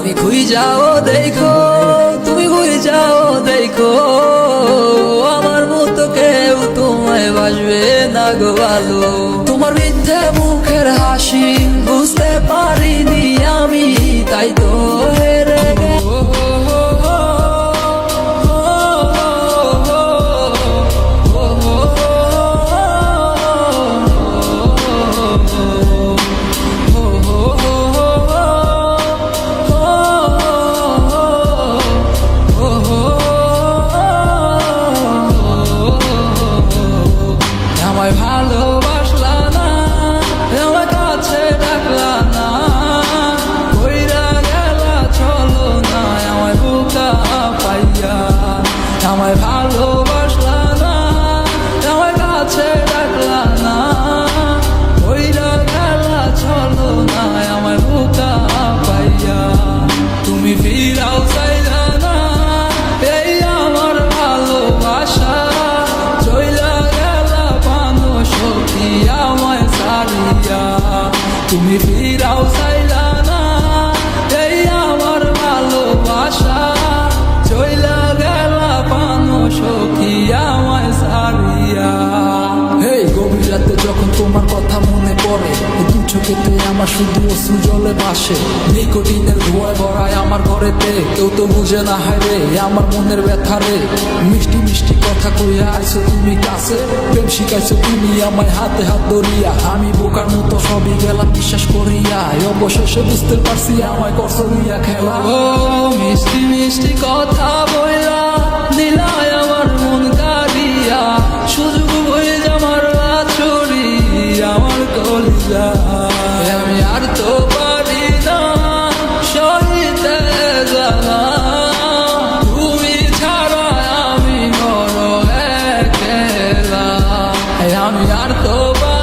তুমি খুই যাও, দেখো, তুমি খুই যাও, দেখো। আমার মতো কেউ তোমায় বাসবে না গো ভালো। তোমার মিথ্যে মুখের হাসি তুমি ফিরাও চাইলা চোখেতে আমার শুধু অশ্রু জলে ভাসে। নিকোটিনের ধোঁয়ায় ভরায় আমার ঘরেতে। কেউ তো বুঝে না, হায় আমার মনের ব্যথা রে। মিষ্টি মিষ্টি কথা কইয়া আইছো তুমি কাছে। প্রেম শিখাইছো তুমি আমায় হাতে হাত ধরিয়া। আমি বোকার মতো সবই গেলাম, বিশ্বাস করিয়া। অবশেষে বুঝতে পারছি আমায় করছ খেলা। ও মিষ্টি মিষ্টি কথা বইলা। আর তো